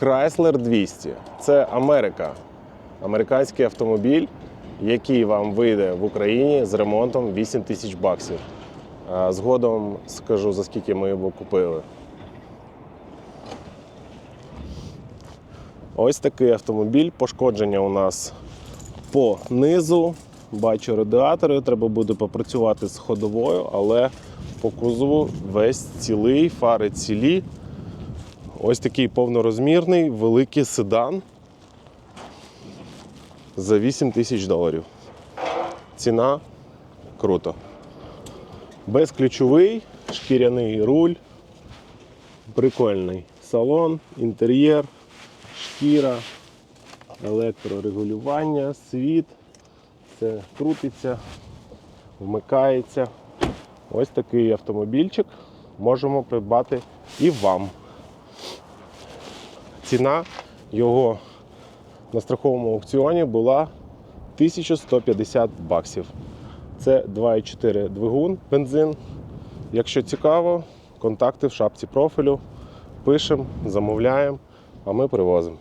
Chrysler 200. Це Америка. Американський автомобіль, який вам вийде в Україні з ремонтом 8 тисяч баксів. Згодом скажу, за скільки ми його купили. Ось такий автомобіль. Пошкодження у нас по низу. Бачу радіатори, треба буде попрацювати з ходовою, але по кузову весь цілий, фари цілі. Ось такий повнорозмірний великий седан за 8 тисяч доларів. Ціна круто. Безключовий, шкіряний руль, прикольний салон, інтер'єр, шкіра, електрорегулювання, світ. Це крутиться, вмикається. Ось такий автомобільчик можемо придбати і вам. Ціна його на страховому аукціоні була 1150 баксів. Це 2,4 двигун, бензин. Якщо цікаво, контакти в шапці профілю. Пишемо, замовляємо, а ми привозимо.